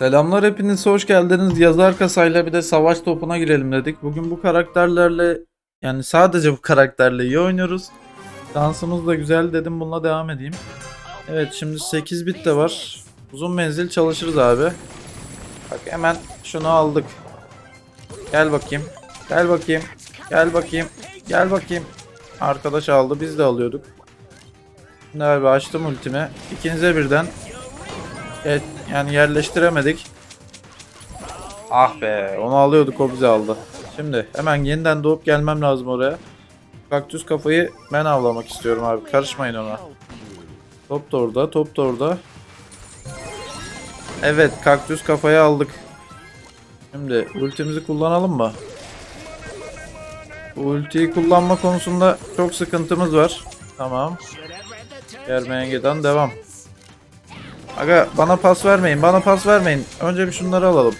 Selamlar hepiniz hoş geldiniz. Yazar kasayla bir de savaş topuna girelim dedik. Bugün bu karakterlerle yani sadece bu karakterle iyi oynuyoruz. Dansımız da güzel dedim bununla devam edeyim. Evet şimdi 8 bit de var. Uzun menzil çalışırız abi. Bak hemen şunu aldık. Gel bakayım. Gel bakayım. Gel bakayım. Gel bakayım. Arkadaş aldı biz de alıyorduk. Şimdi abi açtım ultimi. İkinize birden Evet, yani yerleştiremedik. Ah be, onu alıyorduk o bizi aldı. Şimdi hemen yeniden doğup gelmem lazım oraya. Kaktüs kafayı ben avlamak istiyorum abi. Karışmayın ona. Top da orada, top da orada. Evet, kaktüs kafayı aldık. Şimdi ultimizi kullanalım mı? Ultiyi kullanma konusunda çok sıkıntımız var. Tamam. Germenge'den devam. Aga bana pas vermeyin. Bana pas vermeyin. Önce bir şunları alalım.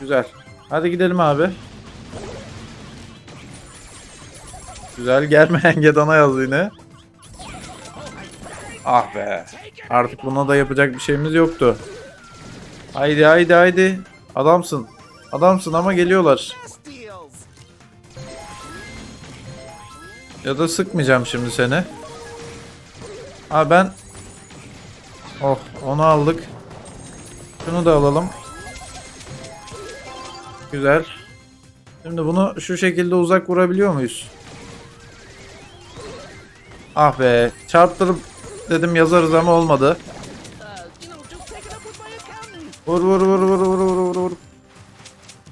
Güzel. Hadi gidelim abi. Güzel. Gelmeyen Gedan'a yaz yine. Ah be. Artık buna da yapacak bir şeyimiz yoktu. Haydi haydi haydi. Adamsın. Adamsın ama geliyorlar. Ya da sıkmayacağım şimdi seni. Abi ben Oh onu aldık. Şunu da alalım. Güzel. Şimdi bunu şu şekilde uzak vurabiliyor muyuz? Ah be çarptırıp dedim yazarız ama olmadı. Vur vur vur vur vur vur vur vur.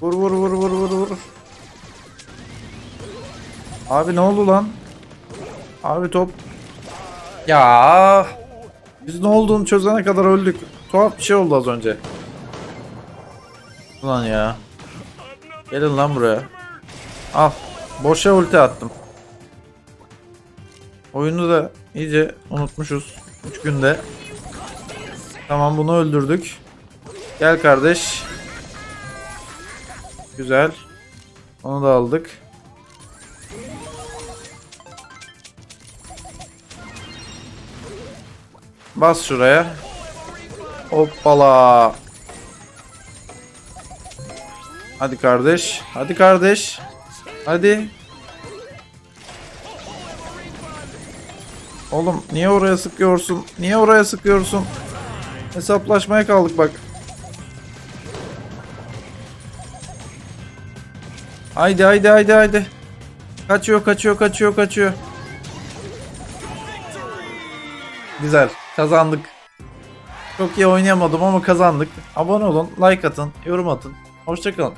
Vur vur vur vur vur. Abi ne oldu lan? Abi top. Ya. Biz ne olduğunu çözene kadar öldük. Tuhaf bir şey oldu az önce. Ulan ya. Gelin lan buraya. Al. Boşa ulti attım. Oyunu da iyice unutmuşuz. 3 günde. Tamam bunu öldürdük. Gel kardeş. Güzel. Onu da aldık. Bas şuraya. Hoppala. Hadi kardeş. Hadi kardeş. Hadi. Oğlum niye oraya sıkıyorsun? Niye oraya sıkıyorsun? Hesaplaşmaya kaldık bak. Haydi haydi haydi haydi. Kaçıyor kaçıyor kaçıyor kaçıyor. Güzel. Kazandık. Çok iyi oynayamadım ama kazandık. Abone olun, like atın, yorum atın. Hoşçakalın.